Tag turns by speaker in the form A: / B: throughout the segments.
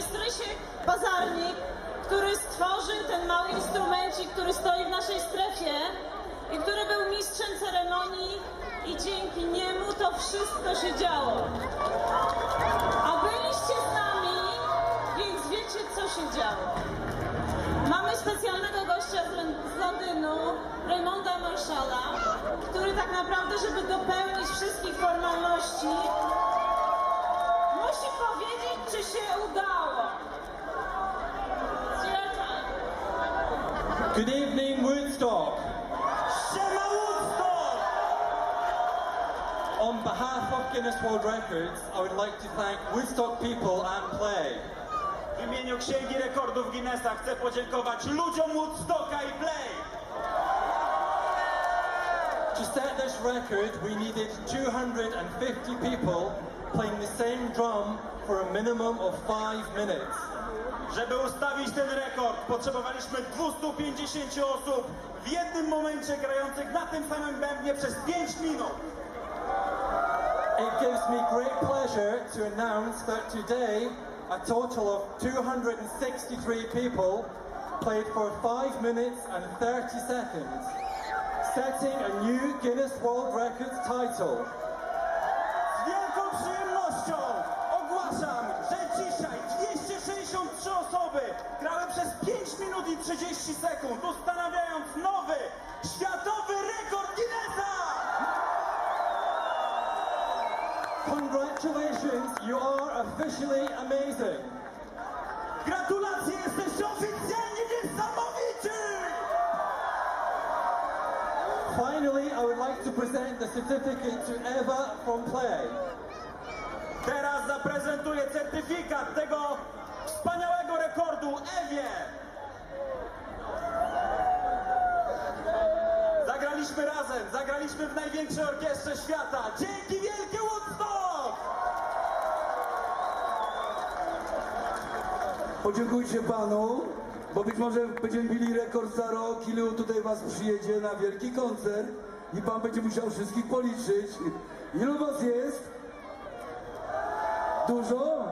A: Strysiek Bazarnik, który stworzył ten mały instrumencik, który stoi w naszej strefie i który był mistrzem ceremonii i dzięki niemu to wszystko się działo. A byliście z nami, więc wiecie, co się działo. Mamy specjalnego gościa z, Lon- z Londynu, Raymonda Marshalla, który tak naprawdę, żeby dopełnić wszystkich formalności,
B: Good evening, Woodstock.
C: Siema Woodstock!
B: On behalf of Guinness World Records, I would like to thank Woodstock people and Play.
C: W imieniu Księgi Rekordów Guinnessa chcę podziękować ludziom Woodstocka i Play.
B: To set this record, we needed 250 people playing the same drum for a minimum of five minutes.
C: Żeby ustawić ten rekord, potrzebowaliśmy 250 osób w jednym momencie grających na tym samym bębnie przez 5 minut.
B: It gives me great pleasure to announce that today a total of 263 people played for 5 minutes and 30 seconds, setting a new Guinness World Records title.
C: Minut i 30 sekund, ustanawiając nowy, światowy rekord Guinnessa!
B: Congratulations, you are officially amazing.
C: Gratulacje, jesteście oficjalnie niesamowici!
B: Finally, I would like to present the certificate to Eva from Play.
C: Teraz zaprezentuję certyfikat tego wspaniałego rekordu Ewie. Zagraliśmy razem, zagraliśmy w największej orkiestrze świata. Dzięki wielkie Woodstock!
D: Podziękujcie panu, bo być może będziemy bili rekord za rok, ilu tutaj was przyjedzie na wielki koncert i pan będzie musiał wszystkich policzyć. Ilu was jest? Dużo?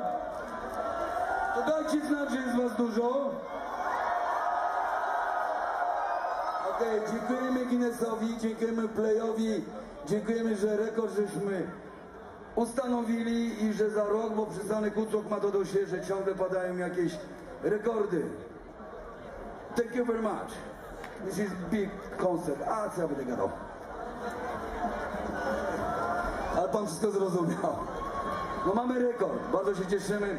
D: To dajcie znać, że jest was dużo. Okej, dziękujemy Guinnessowi, dziękujemy Playowi, dziękujemy, że rekord żeśmy ustanowili i że za rok, bo przystanek Kucok ma to do siebie, że ciągle padają jakieś rekordy. Thank you very much. This is big concert. A, co ja będę gadał? Ale pan wszystko zrozumiał. No mamy rekord, bardzo się cieszymy.